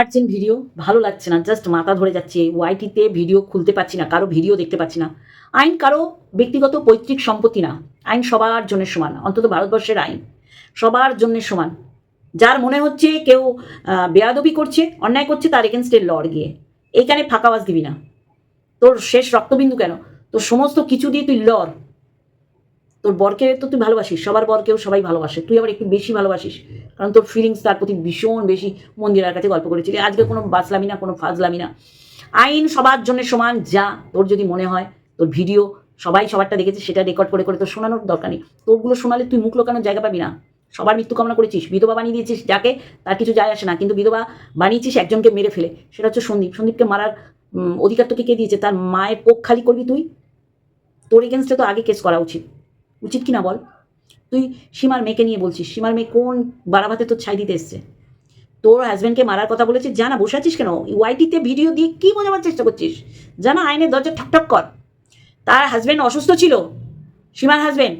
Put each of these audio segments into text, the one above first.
Urgent video ভালো লাগছে না জাস্ট মাথা ধরে যাচ্ছে ওয়াইটিতে ভিডিও খুলতে পারছি না, কারও ভিডিও দেখতে পাচ্ছি না। আইন কারও ব্যক্তিগত পৈতৃক সম্পত্তি না, আইন সবার জন্য সমান, অন্তত ভারতবর্ষের আইন, সবার জন্য সমান। যার মনে হচ্ছে কেউ বেয়াদবি করছে, অন্যায় করছে, তার এগেনস্টে লড় গিয়ে। এইখানে ফাঁকা আওয়াজ দিবি না। তোর শেষ রক্তবিন্দু কেন? তোর সমস্ত কিছু দিয়ে তুই লড়। তোর বরকে তো তুই ভালোবাসিস, সবার বরকেও সবাই ভালোবাসে, তুই আবার একটু বেশি ভালোবাসিস। কারণ তোর ফিলিংস তার প্রতি ভীষণ বেশি। মন্দিরার কাছে গল্প করেছিলি, আজকে কোনো বাসলামি না, কোনো ফাজলামি না। আইন সবার জন্য সমান, যা তোর যদি মনে হয়, তোর ভিডিও সবাই সবারটা দেখেছে, সেটা রেকর্ড করে করে তোর শোনানোর দরকার নেই। তোরগুলো শোনালে তুই মুখ লোকানোর জায়গা পাবি না। সবার মৃত্যু কামনা করেছিস, বিধবা বানিয়ে দিয়েছিস যাকে, তার কিছু যায় আসে না। কিন্তু বিধবা বানিয়েছিস একজনকে মেরে ফেলে, সেটা হচ্ছে সন্দীপ। সন্দীপকে মারার অধিকার তোকে কে দিয়েছে? তার মায়ের কোক খালি করবি তুই? তোর এগেনস্টে তো আগে কেস করা উচিত। উচিত কি না বল? তুই সীমার মেয়েকে নিয়ে বলছিস, সীমার মেয়ে কোন বারাভাতে তোর ছাই দিতে এসছে? তোর হাজব্যান্ডকে মারার কথা বলেছিস জানা বসে আছিস কেন? ওয়াইটিতে ভিডিও দিয়ে কি বোঝাবার চেষ্টা করছিস? জানা আইনের দরজা ঠকঠক কর। তার হাজব্যান্ড অসুস্থ ছিল, সীমার হাজব্যান্ড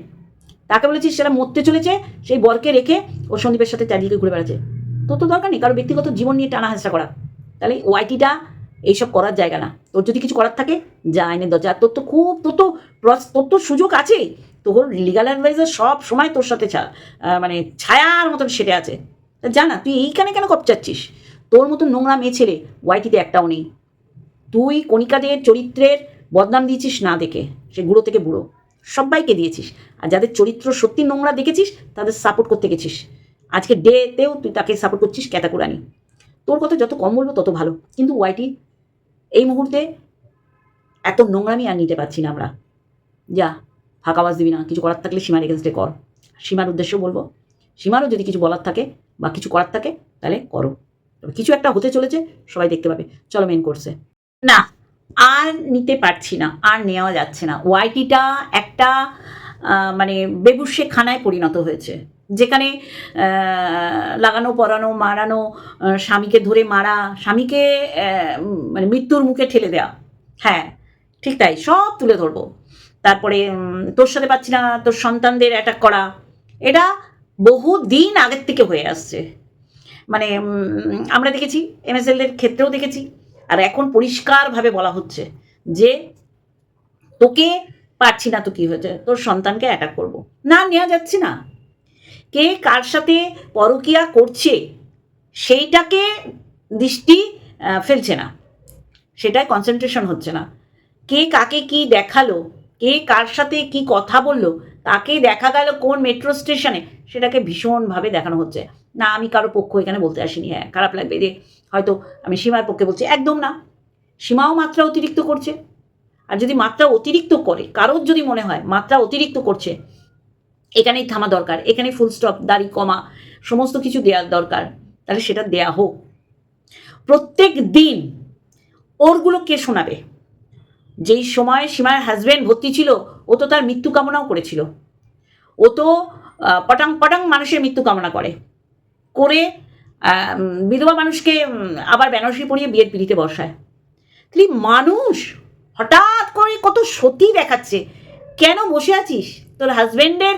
তাকে বলেছিস সেটা মরতে চলেছে, সেই বরকে রেখে ও সন্দীপের সাথে চারিদিকে ঘুরে বেড়াচ্ছে। তোর তো দরকার নেই কারও ব্যক্তিগত জীবন নিয়ে টানা হাসা করা। তাহলে ওয়াইটিটা এইসব করার জায়গা না। তোর যদি কিছু করার থাকে, যা আইনের দরজা। তোর তো খুব, তোর তো তোর তো সুযোগ আছে তোর লিগাল অ্যাডভাইজার সব সময় তোর সাথে ছা মানে ছায়ার মতন সেটে আছে। জানা তুই এইখানে কেন কপচাচ্ছিস তোর মতন নোংরা মেয়ে ছেলে ওয়াইটিতে একটাও নেই। তুই কণিকাদের চরিত্রের বদনাম দিয়েছিস না দেখে, সে বুড়ো থেকে বুড়ো। সবাইকে দিয়েছিস। আর যাদের চরিত্র সত্যি নোংরা দেখেছিস, তাদের সাপোর্ট করতে গেছিস। আজকে ডেতেও তুই তাকে সাপোর্ট করছিস ক্যাতাকুরানি। তোর কথা যত কম বলব তত ভালো। কিন্তু ওয়াইটি এই মুহূর্তে এত নোংরামি আর নিতে পারছি না আমরা। যা ফাঁকা আওয়াজ দিবি না, কিছু করার থাকলে সীমার এগেনস্টে কর। সীমার উদ্দেশ্য বলব, সীমারও যদি কিছু বলার থাকে বা কিছু করার থাকে, তাহলে করো। তবে কিছু একটা হতে চলেছে, সবাই দেখতে পাবে। চলো মেন কোর্সে না, আর নিতে পারছি না, আর নেওয়া যাচ্ছে না। ওয়াইটিটা একটা মানে বেবুসে খানায় পরিণত হয়েছে। যেখানে লাগানো, পরানো, মারানো স্বামীকে ধরে মারা, স্বামীকে মানে মৃত্যুর মুখে ঠেলে দেওয়া হ্যাঁ ঠিক তাই, সব তুলে ধরবো। তারপরে তোর সাথে পাচ্ছি না, তোর সন্তানদের অ্যাটাক করা। এটা বহু দিন আগের থেকে হয়ে আসছে। মানে আমরা দেখেছি এমএসএল এর ক্ষেত্রেও দেখেছি, আর এখন পরিষ্কারভাবে বলা হচ্ছে যে, তোকে পারছি না তো কি হয়েছে? তোর সন্তানকে অ্যাটাক করব। না, নেওয়া যাচ্ছে না। কে কার সাথে পরকিয়া করছে, সেইটাকে দৃষ্টি ফেলছে না। সেটায় কনসেন্ট্রেশন হচ্ছে না। কে কাকে কি দেখাল কে কার সাথে কি কথা বলল? তাকে দেখা গেল কোন মেট্রো স্টেশনে সেটাকে ভীষণভাবে দেখানো হচ্ছে। না, আমি কারও পক্ষ এখানে বলতে আসিনি। হ্যাঁ খারাপ লাগবে যে হয়তো আমি সীমার পক্ষে বলছি। একদম না। সীমাও মাত্রা অতিরিক্ত করছে। আর যদি মাত্রা অতিরিক্ত করে, কারোর যদি মনে হয় মাত্রা অতিরিক্ত করছে, এখানেই থামা দরকার। এখানে ফুল স্টপ দাড়ি কমা, সমস্ত কিছু দেওয়ার দরকার। তাহলে সেটা দেয়া হোক। প্রত্যেক দিন ওরগুলো কে শোনাবে? যেই সময় সীমার হাজব্যান্ড ভর্তি ছিল, ও তো তার মৃত্যু কামনাও করেছিল। ও তো পটাং পটাং মানুষের মৃত্যু কামনা করে। করে বিধবা মানুষকে আবার বেনারসি পরিয়ে বিয়ের পিড়িতে বসায়। তাহলে মানুষ, হঠাৎ করে কত সতী দেখাচ্ছে। কেন বসে আছিস? তোর হাজব্যান্ডের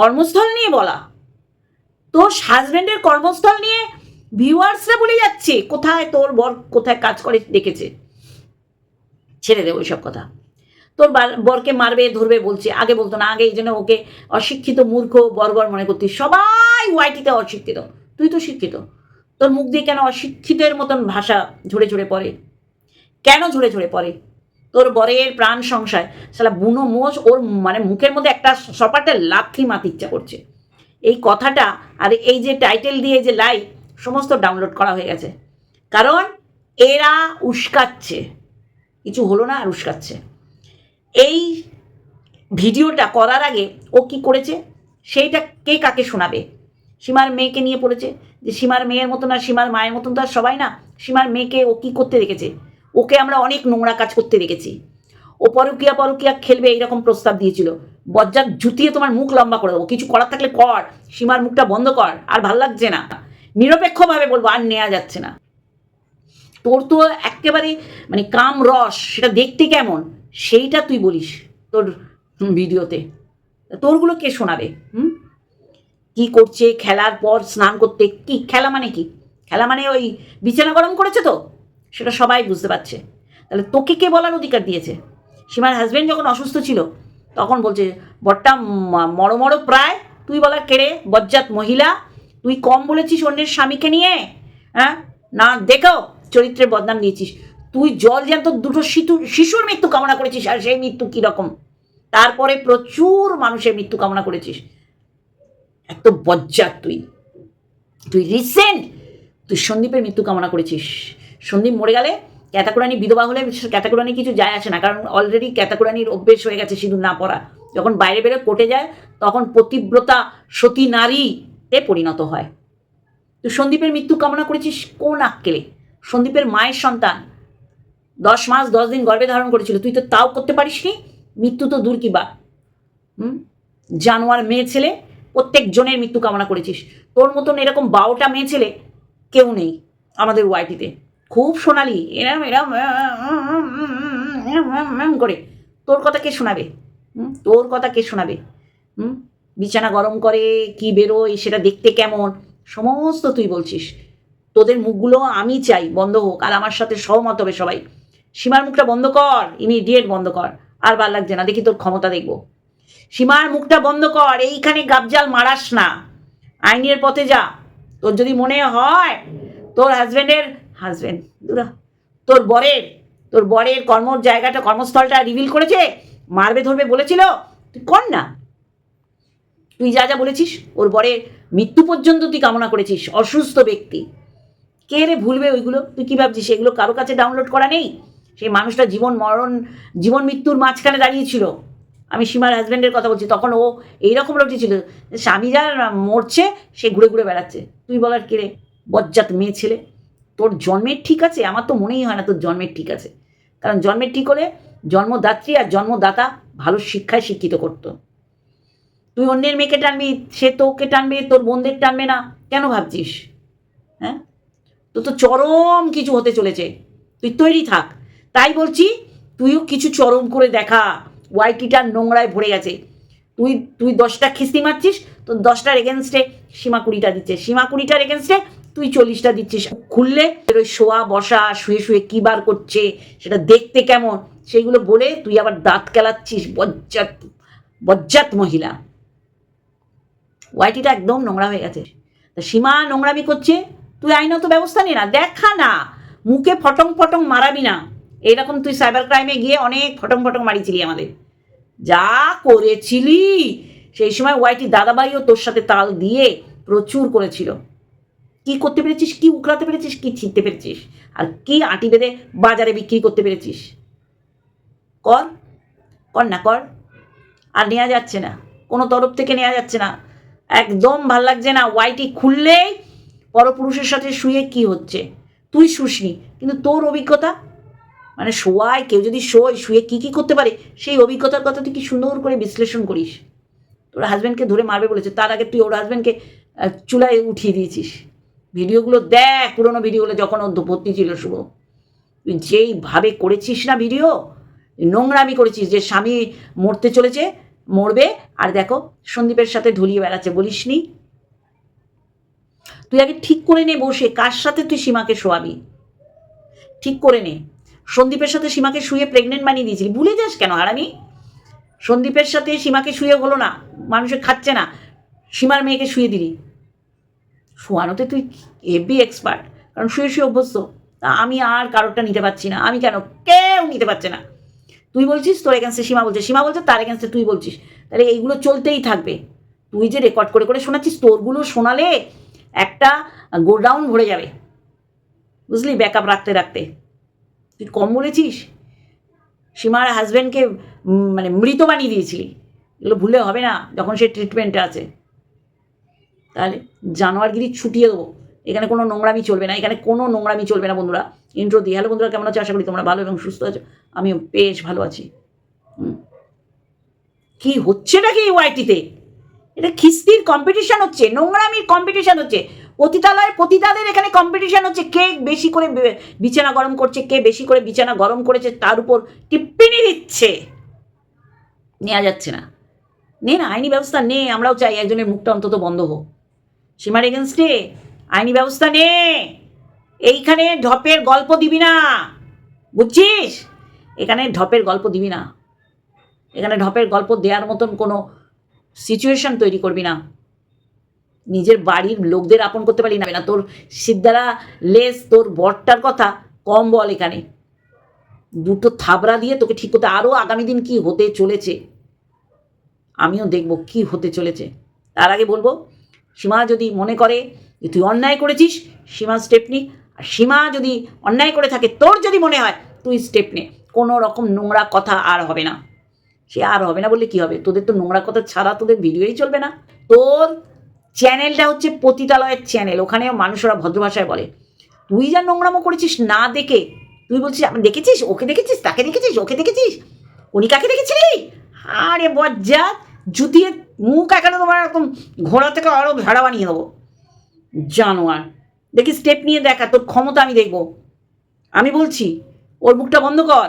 কর্মস্থল নিয়ে বলা। তোর হাজব্যান্ডের কর্মস্থল নিয়ে ভিউয়ার্সরা বলে যাচ্ছে, কোথায় তোর বর কোথায় কাজ করে দেখেছে। ছেড়ে দে ওইসব কথা। তোর বার- বরকে মারবে, ধরবে, বলছে। আগে বলতো না, আগে এই জন্য ওকে অশিক্ষিত, মূর্খ, বর্বর মনে করতিস। সবাই ওয়াইটিতে অশিক্ষিত। তুই তো শিক্ষিত। তোর মুখ দিয়ে কেন অশিক্ষিতের মতন ভাষা ঝরে ঝরে পড়ে? কেন ঝরে ঝরে পড়ে? তোর বরের প্রাণ সংশয়। সালা বুনো মোষ, ওর মানে মুখের মধ্যে একটা সপাটে লাথি মারতে ইচ্ছা করছে। এই কথাটা আর এই যে টাইটেল দিয়ে যে লাইভ সমস্ত ডাউনলোড করা হয়ে গেছে। কারণ এরা উস্কাচ্ছে। কিছু হলো না আর উস্কাচ্ছে। এই ভিডিওটা করার আগে ও কি করেছে? সেইটা কে কাকে শোনাবে? সীমার মেয়েকে নিয়ে পড়েছে। যে সীমার মেয়ের মতন আর সীমার মায়ের মতন তো আর সবাই না, সীমার মেয়েকে ও কি করতে দেখেছে? ওকে আমরা অনেক নোংরা কাজ করতে দেখেছি। ও পরকিয়া পরকিয়া খেলবে এইরকম প্রস্তাব দিয়েছিল। বজ্জার জুতিয়ে তোমার মুখ লম্বা করে দেবো। কিছু করার থাকলে কর, সীমার মুখটা বন্ধ কর, আর ভালো লাগছে না। নিরপেক্ষভাবে বলব, আর নেওয়া যাচ্ছে না। তোর তো একেবারে মানে কাম রস, সেটা দেখতে কেমন? সেইটা তুই বলিস তোর ভিডিওতে। তোরগুলো কে শোনাবে, হুম? কি করছে, খেলার পর স্নান করতে, কি, খেলা মানে কি? খেলা মানে ওই বিছানা গরম করেছে তো? সেটা সবাই বুঝতে পারছে। তাহলে তোকে কে বলার অধিকার দিয়েছে? সীমার হাজবেন্ড যখন অসুস্থ ছিল, তখন বলছে, বট্টা মরো মরো প্রায়। তুই বলার কেড়ে বজ্জাত মহিলা। তুই কম বলেছিস অন্যের স্বামীকে নিয়ে হ্যাঁ? না, দেখো চরিত্রের বদনাম দিয়েছিস তুই জল জ্যান্ত দুটো শিশু শিশুর মৃত্যু কামনা করেছিস আর সেই মৃত্যু কীরকম? তারপরে প্রচুর মানুষের মৃত্যু কামনা করেছিস। এত বজ্জাত তুই। তুই রিসেন্ট তুই সন্দীপের মৃত্যু কামনা করেছিস। সন্দীপ মরে গেলে ক্যাতাকুরানি বিধবা হলে ক্যাতাকুরানি কিছু যায় আসে না, কারণ অলরেডি ক্যাতাকুরানির অভ্যেস হয়ে গেছে সিঁদুর না পড়া। যখন বাইরে বেরো কোর্টে যায়, তখন পতিব্রতা সতী নারীতে পরিণত হয়। তুই সন্দীপের মৃত্যু কামনা করেছিস কোন আক্কেলে? সন্দীপের মায়ের সন্তান। দশ মাস, দশ দিন গর্ভে ধারণ করেছিল। তুই তো তাও করতে পারিসনি? মৃত্যু তো দূর কি বা হুম? জানোয়ার মেয়ে ছেলে, প্রত্যেক জনের মৃত্যু কামনা করেছিস। তোর মতন এরকম বারোটা মেয়ে ছেলে কেউ নেই আমাদের ওয়াইটিতে। খুব সোনালি। এরম এরম এরম করে। তোর কথা কে শোনাবে? তোর কথা কে শোনাবে? হুম? বিছানা গরম করে কি বেরোয় সেটা দেখতে কেমন? সমস্ত তুই বলছিস। তোদের মুখগুলো আমি চাই, বন্ধ হোক। আর আমার সাথে সহমত হবে সবাই। সীমার মুখটা বন্ধ কর ইমিডিয়েট বন্ধ কর। আর ভালো লাগছে না, দেখি তোর ক্ষমতা দেখব। সীমার মুখটা বন্ধ কর, এইখানে গাবজাল মারাস না। আইনের পথে যা। তোর যদি মনে হয়, তোর হাজব্যান্ডের হাজব্যান্ড তোর বরের তোর বরের কর্ম জায়গাটা, কর্মস্থলটা রিভিল করেছে, মারবে, ধরবে, বলেছিল, তুই কর না। তুই যা যা বলেছিস, ওর বরের মৃত্যু পর্যন্ত তুই কামনা করেছিস, অসুস্থ ব্যক্তি। কে রে ভুলবে ওইগুলো? তুই কী ভাবছিস? এগুলো কারও কাছে ডাউনলোড করা নেই? সেই মানুষটা জীবন মরণ, জীবন মৃত্যুর মাঝখানে দাঁড়িয়েছিল। আমি সীমার হাজব্যান্ডের কথা বলছি। তখন ও এইরকম লোকটি ছিল। স্বামী যা মরছে, সে ঘুরে ঘুরে বেড়াচ্ছে। তুই বলার কে রে? বজ্জাত মেয়ে ছেলে। তোর জন্মের ঠিক আছে? আমার তো মনেই হয় না তোর জন্মের ঠিক আছে। কারণ জন্মের ঠিক হলে জন্মদাত্রী আর জন্মদাতা ভালো শিক্ষায় শিক্ষিত করতো। তুই অন্যের মেয়েকে টানবি, সে তোকে টানবে, তোর বোনদের টানবে না। কেন ভাবছিস? হ্যাঁ? তো তো চরম কিছু হতে চলেছে। তুই তৈরি থাক। তাই বলছি, তুইও কিছু চরম করে দেখা। ওয়াইটিটা নোংরায় ভরে গেছে। তুই তুই দশটা খিস্তি মারছিস, তো দশটার এগেনস্টে সীমা কুড়িটা দিচ্ছে। সীমা কুড়িটার এগেনস্টে তুই চল্লিশটা দিচ্ছিস। খুললে ওই শোয়া, বসা, শুয়ে শুয়ে কী বার করছে, সেটা দেখতে কেমন? সেইগুলো বলে তুই আবার দাঁত কেলাচ্ছিস, বজ্জাত বজ্জাত মহিলা। ওয়াইটিটা একদম নোংরা হয়ে গেছে। তা সীমা নোংরামি করছে তুই আইনত ব্যবস্থা নি না, দেখা না। মুখে ফটং ফটং মারাবি না। এরকম তুই সাইবার ক্রাইমে গিয়ে অনেক ফটং ফটং মারিছিলি আমাদের। যা করেছিলি, সেই সময় ওয়াইটি দাদাবাইও তোর সাথে তাল দিয়ে প্রচুর করেছিল। কি করতে পেরেছিস, কি উকড়াতে পেরেছিস, কি ছিঁড়তে পেরেছিস, আর কি আটি বেঁধে বাজারে বিক্রি করতে পেরেছিস? কর কর না কর, আর নেওয়া যাচ্ছে না। কোনো তরফ থেকে নেওয়া যাচ্ছে না। একদম ভালো লাগছে না। ওয়াইটি খুললেই পরপুরুষের সাথে শুয়ে কি হচ্ছে? তুই শুসনি, কিন্তু তোর অভিজ্ঞতা? মানে শোয়ায়, কেউ যদি শোয়, শুয়ে কি কি করতে পারে? সেই অভিজ্ঞতার কথা তুই কি সুন্দর করে বিশ্লেষণ করিস? তোর হাজব্যান্ডকে ধরে মারবে বলেছে, তার আগে তুই ওর হাজব্যান্ডকে চুলায় উঠিয়ে দিয়েছিস। ভিডিওগুলো দেখ, পুরোনো ভিডিওগুলো যখন ও ভর্তি ছিল শুভ। তুই যেইভাবে করেছিস না ভিডিও নোংরামি করেছিস যে স্বামী মরতে চলেছে, মরবে, আর দেখো সন্দীপের সাথে ঢুলিয়ে বেড়াচ্ছে, বলিসনি? তুই আগে ঠিক করে নে বসে, কার সাথে তুই সীমাকে শোয়াবি? ঠিক করে নে। সন্দীপের সাথে সীমাকে শুয়ে প্রেগনেন্ট বানিয়ে দিয়েছিলি। ভুলে যাস কেন আর আমি সন্দীপের সাথে সীমাকে শুয়ে হলো না মানুষে খাচ্ছে না, সীমার মেয়েকে শুয়ে দিলি। শোয়ানোতে তুই হেভি এক্সপার্ট কারণ শুয়ে শুয়ে অভ্যস্ত। আমি আর কারোরটা নিতে পারছি না। আমি কেন? কেউ নিতে পারছে না। তুই বলছিস, তোর এগেনস্টে সীমা বলছে। সীমা বলছে, তার এগেনস্টে তুই বলছিস। তাহলে এইগুলো চলতেই থাকবে। তুই যে রেকর্ড করে করে শোনাচ্ছিস, তোরগুলো শোনালে একটা গোডাউন ভরে যাবে। বুঝলি? ব্যাকআপ রাখতে রাখতে। তুই কম বলেছিস? সীমার হাজব্যান্ডকে মানে মৃত বানিয়ে দিয়েছিলি। এগুলো ভুলে হবে না, যখন সে ট্রিটমেন্টে আছে। তাহলে জানোয়ারগিরি ছুটিয়ে দেবো। এখানে কোনো নোংরামি চলবে না। এখানে কোনো নোংরামি চলবে না, বন্ধুরা। ইন্ট্রো দিয়ে। হ্যালো বন্ধুরা, কেমন আছো? আশা করি তোমরা ভালো এবং সুস্থ আছো। আমিও বেশ ভালো আছি। হুম। কি হচ্ছে এই ওয়াইটিতে এটা খিস্তির কম্পিটিশন হচ্ছে, নোংরামির কম্পিটিশন হচ্ছে। পতিতালয়ের পতিতাদের এখানে কম্পিটিশন হচ্ছে, কে বেশি করে বিছানা গরম করছে, কে বেশি করে বিছানা গরম করেছে, তার উপর টিপ্পিনি দিচ্ছে। নেওয়া যাচ্ছে না। নে না, আইনি ব্যবস্থা নে, আমরাও চাই একজনের মুখটা অন্তত বন্ধ হোক। সীমার এগেনস্টে আইনি ব্যবস্থা নে। এইখানে ঢপের গল্প দিবি না। বুঝছিস? এখানে ঢপের গল্প দিবি না। এখানে ঢপের গল্প দেওয়ার মতন কোনো সিচুয়েশন তৈরি করবি না। নিজের বাড়ির লোকদের আপন করতে পারি না। তোর সিদ্ধারা লেস, তোর বরটার কথা কম বল এখানে। দুটো থাবড়া দিয়ে তোকে ঠিক করতে আরও আগামী দিন কি হতে চলেছে, আমিও দেখব কি হতে চলেছে। তার আগে বলব, সীমা যদি মনে করে যে তুই অন্যায় করেছিস, সীমা স্টেপ নি। আর সীমা যদি অন্যায় করে থাকে, তোর যদি মনে হয়, তুই স্টেপ নে। কোনো রকম নোংরা কথা আর হবে না। সে আর হবে না বললে কি হবে? তোদের তো নোংরা কথা ছাড়া তোদের ভিডিওই চলবে না। তোর চ্যানেলটা হচ্ছে পতিতালয়ের চ্যানেল, ওখানেও মানুষরা ভদ্র ভাষায় বলে। তুই যা নোংরামো করেছিস না দেখে, তুই বলছিস, আমি দেখেছিস? ওকে দেখেছিস? তাকে দেখেছিস? ওকে দেখেছিস? উনি কাকে দেখেছিলি? আরে বজ্জাত জুতিয়ে মুখ এখানে তোমার এরকম ঘোড়া থেকে আরও ভেড়া বানিয়ে দেবো। জানোয়ার, দেখি স্টেপ নিয়ে দেখা, তোর ক্ষমতা আমি দেখব। আমি বলছি, ওর মুখটা বন্ধ কর,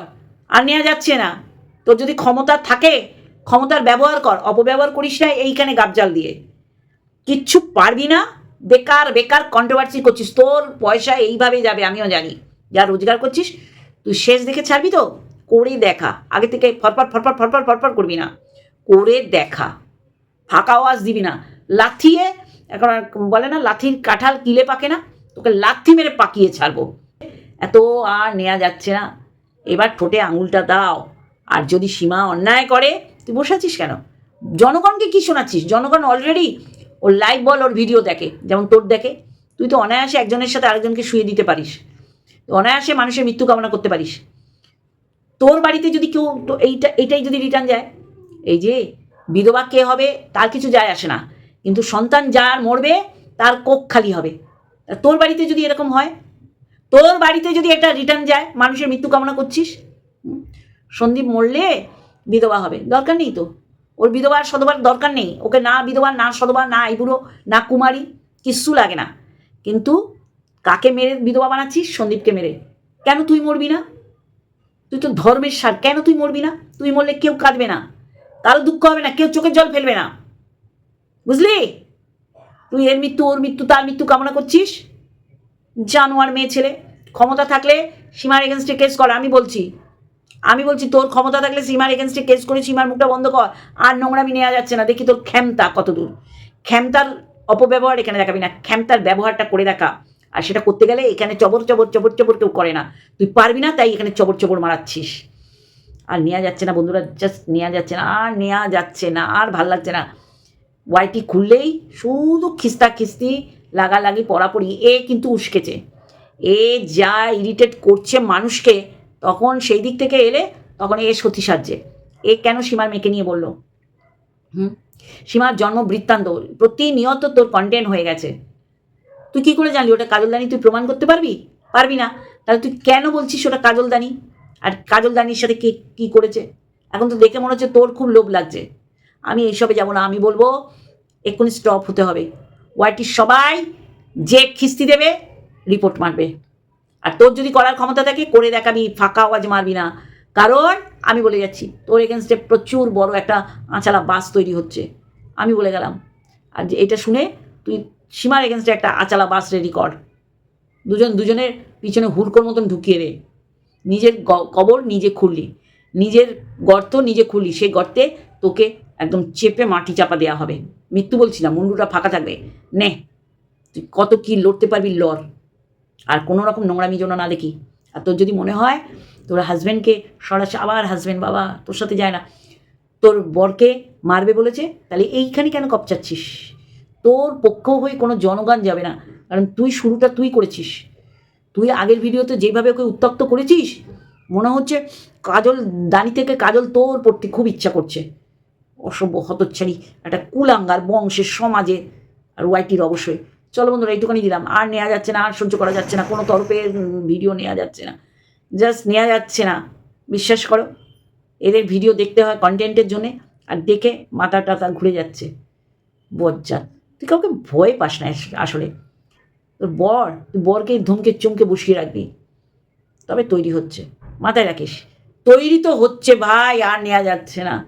আর নেওয়া যাচ্ছে না। তোর যদি ক্ষমতা থাকে, ক্ষমতার ব্যবহার কর, অপব্যবহার করিস না এইখানে গাবজাল দিয়ে। কিচ্ছু পারবি না, বেকার বেকার কন্ট্রোভার্সি করছিস। তোর পয়সা এইভাবে যাবে, আমিও জানি। যা রোজগার করছিস, তুই শেষ দেখে ছাড়বি তো? করে দেখা। আগে থেকে ফরফর ফরফর ফরফর ফরফর করবি না। করে দেখা। ফাঁকা আওয়াজ দিবি না। লাথিয়ে, এখন বলে না, লাথির কাঁঠাল কিলে পাকে না? তোকে লাথি মেরে পাকিয়ে ছাড়বো। এত আর নেওয়া যাচ্ছে না। এবার ঠোঁটে আঙুলটা দাও। আর যদি সীমা অন্যায় করে, তুই বসে আছিস কেন? জনগণকে কী শোনাচ্ছিস? জনগণ অলরেডি ওর লাইভ বল ওর ভিডিও দেখে, যেমন তোর দেখে। তুই তো অনায়াসে একজনের সাথে আরেকজনকে শুয়ে দিতে পারিস। অনায়াসে মানুষের মৃত্যু কামনা করতে পারিস। তোর বাড়িতে যদি কেউ, তো এইটা, এইটাই যদি রিটার্ন যায়, এই যে বিধবা কে হবে, তার কিছু যায় আসে না। কিন্তু সন্তান যার মরবে, তার কোক খালি হবে। তোর বাড়িতে যদি এরকম হয়, তোর বাড়িতে যদি একটা রিটার্ন যায়, মানুষের মৃত্যু কামনা করছিস? সন্দীপ মরলে বিধবা হবে। দরকার নেই তো। ওর বিধবার সধবার দরকার নেই। ওকে না বিধবা, না সধবা না ইবুড়ো না কুমারী কিচ্ছু লাগে না। কিন্তু কাকে মেরে বিধবা বানাচ্ছিস? সন্দীপকে মেরে। কেন তুই মরবি না? তুই তো ধর্মের সার। কেন তুই মরবি না? তুই মরলে কেউ কাঁদবে না। কারও দুঃখ হবে না। কেউ চোখের জল ফেলবে না। বুঝলি? তুই এর মৃত্যু, ওর মৃত্যু, তার মৃত্যু কামনা করছিস? জানোয়ার মেয়ে ছেলে। ক্ষমতা থাকলে সীমার এগেনস্টে কেস কর। আমি বলছি আমি বলছি, তোর ক্ষমতা থাকলে সীমার এগেনস্টে কেস করে সীমার মুখটা বন্ধ কর। আর নোংরামি নেওয়া যাচ্ছে না। দেখি তোর ক্ষমতা কতদূর। ক্ষমতার অপব্যবহার এখানে দেখাবি না। ক্ষমতার ব্যবহারটা করে দেখা। আর সেটা করতে গেলে এখানে চবর চবর চবর চবর কেউ করে না। তুই পারবি না, তাই এখানে চবর চবর মারাচ্ছিস। আর নেওয়া যাচ্ছে না, বন্ধুরা জাস্ট নেওয়া যাচ্ছে না, আর নেওয়া যাচ্ছে না, আর ভালো লাগছে না। ওয়াইটি খুললেই শুধু খিস্তা খিস্তি লাগালাগি পড়াপড়ি। এ কিন্তু উস্কেছে। এ যা ইরিটেট করছে মানুষকে তখন সেই দিক থেকে এলে তখন এ সতী সাহায্যে এ কেন সীমার মেয়েকে নিয়ে বলল? হুম? সীমার জন্ম বৃত্তান্ত। প্রতিনিয়ত তোর কন্টেন্ট হয়ে গেছে। তুই কী করে জানলি? ওটা কাজলদানি তুই প্রমাণ করতে পারবি? পারবি না। তাহলে তুই কেন বলছিস ওটা কাজলদানি? আর কাজলদানির সাথে কে কী করেছে? এখন তো দেখে মনে হচ্ছে তোর খুব লোভ লাগছে। আমি এইসবে যাব না। আমি বলব, এক্ষুনি স্টপ হতে হবে। ওয়াইটির সবাই যে খিস্তি দেবে রিপোর্ট মারবে। আর তোর যদি করার ক্ষমতা থাকে, করে দেখাবি ফাঁকা আওয়াজ মারবি না। কারণ, আমি বলে যাচ্ছি, তোর এগেনস্টে প্রচুর বড় একটা আঁচালা বাস তৈরি হচ্ছে। আমি বলে গেলাম। আর যে এটা শুনে তুই সীমার এগেনস্টে একটা আচালা বাস রেডি কর। দুজন, দুজনের পিছনে হুড়কোর মতন ঢুকিয়ে দে। নিজের কবর নিজে খুললি। নিজের গর্ত নিজে খুললি। সেই গর্তে তোকে একদম চেপে মাটি চাপা দেওয়া হবে। মৃত্যু বলছি না, মুন্ডুটা ফাঁকা থাকবে। নে, তুই কত কি লড়তে পারবি লড়। আর কোনো রকম নোংরামি যেন না দেখি। আর তোর যদি মনে হয়, তোর হাজব্যান্ডকে সরাসরি আবার হাজব্যান্ড বাবা তোর সাথে যায় না। তোর বরকে মারবে বলেছে, তাহলে এইখানে কেন কপচাচ্ছিস? তোর পক্ষ হয়ে কোনো জনগণ যাবে না। কারণ তুই শুরুটা তুই করেছিস। তুই আগের ভিডিওতে যেভাবে ওকে উত্তক্ত করেছিস, মনে হচ্ছে কাজল দানি থেকে কাজল তোর পড়তে খুব ইচ্ছা করছে। অসভ্য হতচ্ছাড়ি, একটা কুলাঙ্গার বংশের সমাজে আর ওয়াইটির অবশ্যই। চলো বন্ধুরা এইটুখানি দিলাম। আর নেওয়া যাচ্ছে না, আর সহ্য করা যাচ্ছে না, কোনো তরফের ভিডিও নেওয়া যাচ্ছে না। জাস্ট নেওয়া যাচ্ছে না। বিশ্বাস করো, এদের ভিডিও দেখতে হয় কন্টেন্টের জন্যে, আর দেখে মাথা টাথা ঘুরে যাচ্ছে। বজ্জাত। তুই কাউকে ভয় পাস না আস- আসলে। তোর বর, তুই বরকে ধমকে চমকে বসিয়ে রাখবি। তবে তৈরি হচ্ছে। মাথায় রাখিস। তৈরি তো হচ্ছে ভাই, আর নেওয়া যাচ্ছে না।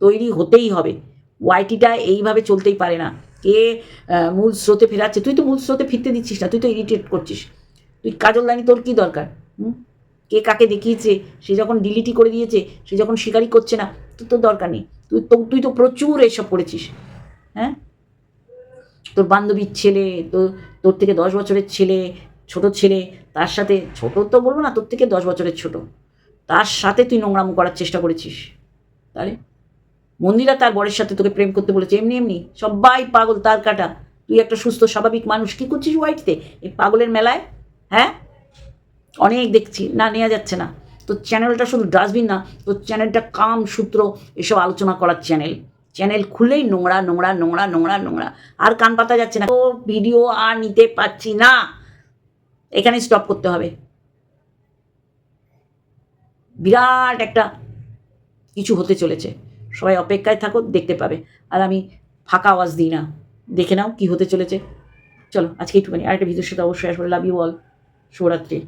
তৈরি হতেই হবে। ওয়াইটিটা এইভাবে চলতেই পারে না। কে মূল স্রোতে ফেরাচ্ছে। তুই তো মূল স্রোতে ফিরতে দিচ্ছিস না, তুই তো ইরিটেট করছিস। তুই কাজল দানি তোর কী দরকার? হুম? কে কাকে দেখিয়েছে? সে যখন ডিলিটই করে দিয়েছে, সে যখন স্বীকারই করছে না, তোর তো দরকার নেই। তুই তো তুই তো প্রচুর এসব করেছিস হ্যাঁ? তোর বান্ধবীর ছেলে, তোর তোর থেকে দশ বছরের ছেলে, ছোট ছেলে, তার সাথে, ছোট তো বলব না, তোর থেকে দশ বছরের ছোট। তার সাথে তুই নোংরামো করার চেষ্টা করেছিস। তাহলে? মন্দিরা তার বরের সাথে তোকে প্রেম করতে বলেছে, এমনি এমনি, সবাই পাগল, তার কাটা। তুই একটা সুস্থ, স্বাভাবিক মানুষ, কী করছিস হোয়াইটতে এই পাগলের মেলায়? হ্যাঁ? অনেক দেখছি, না নেওয়া যাচ্ছে না। তোর চ্যানেলটা শুধু ডাস্টবিন না, তোর চ্যানেলটা কাম সূত্র, এসব আলোচনা করার চ্যানেল। চ্যানেল খুলেই নোংরা নোংরা নোংরা নোংরা নোংরা। আর কান পাতা যাচ্ছে না। ও ভিডিও আর নিতে পারছি না। এখানে স্টপ করতে হবে। বিরাট একটা কিছু হতে চলেছে। সবাই অপেক্ষায় থাকো, দেখতে পাবে। আর আমি ফাঁকা আওয়াজ দিই না। দেখে নাও কি হতে চলেছে। চলো, আজকে একটুখানি আরেকটা ভিতর সাথে অবশ্যই আসব। লাভ ইউ অল শুভরাত্রি।